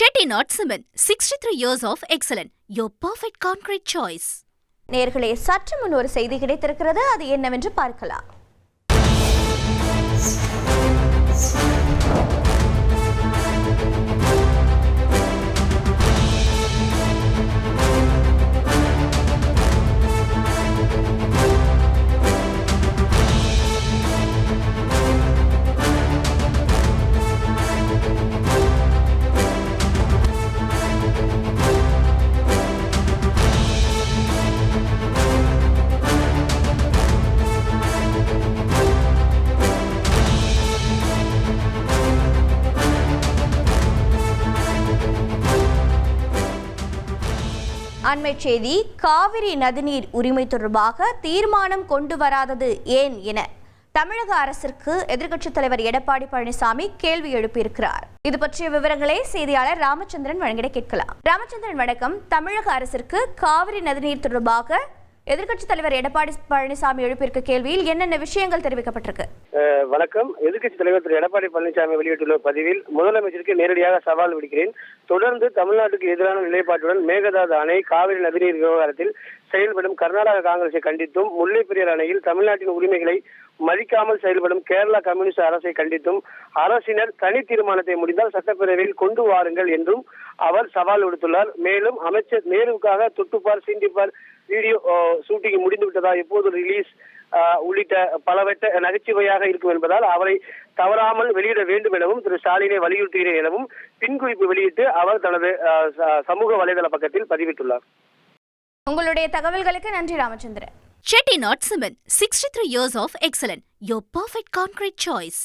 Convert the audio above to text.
Chettinad cement sixty three years of excellence your perfect concrete choice நேர்களே சற்று முன் ஒரு செய்தி கிடைத்திருக்கிறது அது என்னவென்று பார்க்கலாம் அண்மை செய்தி காவிரி நதிநீர் உரிமை தொடர்பாக தீர்மானம் கொண்டு வராதது ஏன் என தமிழக அரசிற்கு எதிர்க்கட்சித் தலைவர் எடப்பாடி பழனிசாமி கேள்வி எழுப்பியிருக்கிறார். இது பற்றிய விவரங்களை செய்தியாளர் ராமச்சந்திரன் வழங்கிட கேட்கலாம். ராமச்சந்திரன் வணக்கம். தமிழக அரசிற்கு காவிரி நதிநீர் தொடர்பாக எதிர்க்கட்சித் தலைவர் எடப்பாடி பழனிசாமி எழுப்பியிருக்க கேள்வியில் என்னென்ன விஷயங்கள் தெரிவிக்கப்பட்டிருக்கு? வணக்கம். எதிர்க்கட்சி தலைவர் திரு எடப்பாடி பழனிசாமி வெளியிட்டுள்ள பதிவில் முதலமைச்சருக்கு நேரடியாக சவால் விடுக்கிறேன். தொடர்ந்து தமிழ்நாட்டுக்கு எதிரான நிலைப்பாட்டுடன் மேகதாது அணை காவிரி நதிநீர் விவகாரத்தில் செயல்படும் கர்நாடக காங்கிரஸை கண்டித்தும் முல்லை பெரியார் அணையில் தமிழ்நாட்டின் உரிமைகளை மதிக்காமல் செயல்படும் கேரளா கம்யூனிஸ்ட் அரசை கண்டித்தும் அரசினர் தனி தீர்மானத்தை முடிந்தால் சட்டப்பேரவையில் கொண்டு வாருங்கள் என்றும் அவர் சவால் விடுத்துள்ளார். மேலும் அமைச்சர் நேருவுக்காக தொட்டுப்பார் சீண்டிப்பார் வீடியோ ஷூட்டிங் முடிந்து விட்டதா எப்போது ரிலீஸ் ஆஹ் உள்ளிட்ட பலவற்ற நகைச்சுவையாக இருக்கும் என்பதால் அவரை தவறாமல் வெளியிட வேண்டும் எனவும் திரு ஸ்டாலினை வலியுறுத்துகிறேன் எனவும் பின்குறிப்பு வெளியிட்டு அவர் தனது சமூக வலைதள பக்கத்தில் பதிவிட்டுள்ளார் உங்களுடைய தகவல்களுக்கு நன்றி Ramachandran Chettinad Cement, 63 years of excellence. Your perfect concrete choice.